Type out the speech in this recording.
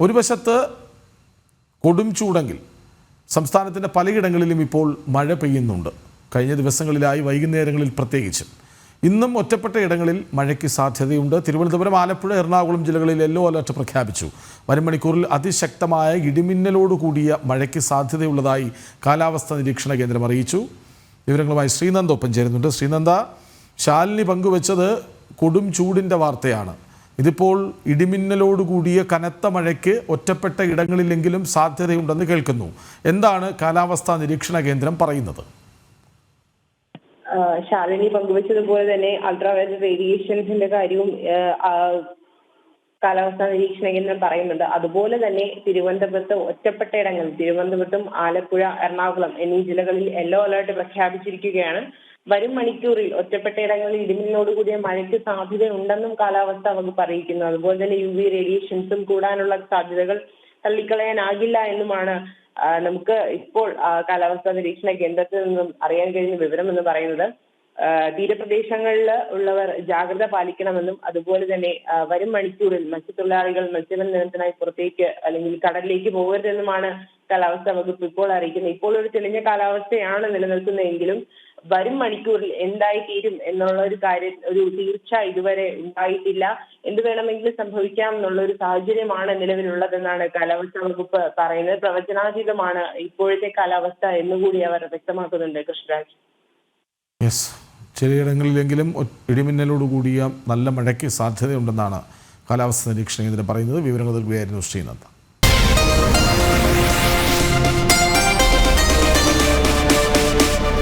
ഒരു വശത്ത് കൊടും ചൂടെങ്കിൽ സംസ്ഥാനത്തിന്റെ പലയിടങ്ങളിലും ഇപ്പോൾ മഴ പെയ്യുന്നുണ്ട്. കഴിഞ്ഞ ദിവസങ്ങളിലായി വൈകുന്നേരങ്ങളിൽ പ്രത്യേകിച്ച്. ഇന്നും ഒറ്റപ്പെട്ട ഇടങ്ങളിൽ മഴയ്ക്ക് സാധ്യതയുണ്ട്. തിരുവനന്തപുരം ആലപ്പുഴ എറണാകുളം ജില്ലകളിൽ യെല്ലോ അലർട്ട് പ്രഖ്യാപിച്ചു. വരും മണിക്കൂറിൽ അതിശക്തമായ ഇടിമിന്നലോട് കൂടിയ മഴയ്ക്ക് സാധ്യതയുള്ളതായി കാലാവസ്ഥാ നിരീക്ഷണ കേന്ദ്രം അറിയിച്ചു. വിവരങ്ങളുമായി ശ്രീനന്ദ ഒപ്പം ചേരുന്നുണ്ട്. ശ്രീനന്ദ ശാലിനി പങ്കുവച്ചത് കൊടും ചൂടിന്റെ വാർത്തയാണ്. ഇതിപ്പോൾ ഇടിമിന്നലോട് കൂടിയ കനത്ത മഴയ്ക്ക് ഒറ്റപ്പെട്ട ഇടങ്ങളിലെങ്കിലും സാധ്യതയുണ്ടെന്ന് കേൾക്കുന്നു. എന്താണ് കാലാവസ്ഥാ നിരീക്ഷണ കേന്ദ്രം പറയുന്നത്? ശാലിനി പങ്കുവച്ചതുപോലെ തന്നെ അൾട്രാവയലറ്റ് റേഡിയേഷൻസിന്റെ കാര്യവും കാലാവസ്ഥാ നിരീക്ഷണ കേന്ദ്രം പറയുന്നുണ്ട്. അതുപോലെ തന്നെ തിരുവനന്തപുരത്ത് ഒറ്റപ്പെട്ട ഇടങ്ങൾ തിരുവനന്തപുരത്തും ആലപ്പുഴ എറണാകുളം എന്നീ ജില്ലകളിൽ യെല്ലോ അലർട്ട് പ്രഖ്യാപിച്ചിരിക്കുകയാണ്. വരും മണിക്കൂറിൽ ഒറ്റപ്പെട്ട ഇടങ്ങളിൽ ഇടിമിന്നലോട് കൂടിയ മഴയ്ക്ക് സാധ്യതയുണ്ടെന്നും കാലാവസ്ഥാ വകുപ്പ് അറിയിക്കുന്നു. അതുപോലെ തന്നെ യു വി റേഡിയേഷൻസും കൂടാനുള്ള സാധ്യതകൾ തള്ളിക്കളയാനാകില്ല എന്നുമാണ് നമുക്ക് ഇപ്പോൾ കാലാവസ്ഥാ നിരീക്ഷണ കേന്ദ്രത്തിൽ നിന്നും അറിയാൻ കഴിയുന്ന വിവരം എന്ന് പറയുന്നത് തീരപ്രദേശങ്ങളിൽ ഉള്ളവർ ജാഗ്രത പാലിക്കണമെന്നും അതുപോലെ തന്നെ വരും മണിക്കൂറിൽ മത്സ്യത്തൊഴിലാളികൾ മത്സ്യബന്ധനത്തിനായി പുറത്തേക്ക് അല്ലെങ്കിൽ കടലിലേക്ക് പോകരുതെന്നുമാണ് കാലാവസ്ഥാ വകുപ്പ് ഇപ്പോൾ അറിയിക്കുന്നത്. ഇപ്പോൾ ഒരു തെളിഞ്ഞ കാലാവസ്ഥയാണ് നിലനിൽക്കുന്നതെങ്കിലും വരും മണിക്കൂറിൽ എന്തായി തീരും എന്നുള്ള ഒരു കാര്യം ഒരു തീർച്ച ഇതുവരെ ഉണ്ടായിട്ടില്ല. എന്ത് വേണമെങ്കിലും സംഭവിക്കാം എന്നുള്ള ഒരു സാഹചര്യമാണ് നിലവിലുള്ളതെന്നാണ് കാലാവസ്ഥാ വകുപ്പ് പറയുന്നത്. പ്രവചനാതീതമാണ് ഇപ്പോഴത്തെ കാലാവസ്ഥ എന്നുകൂടി അവർ വ്യക്തമാക്കുന്നുണ്ട് യെസ്. ചിലയിടങ്ങളിലെങ്കിലും ഇടിമിന്നലോട് കൂടിയ നല്ല മഴയ്ക്ക് സാധ്യതയുണ്ടെന്നാണ് കാലാവസ്ഥാ നിരീക്ഷണ കേന്ദ്രം പറയുന്നത്. വിവരങ്ങൾ നൽകുകയായിരുന്നു ശ്രീനന്ദ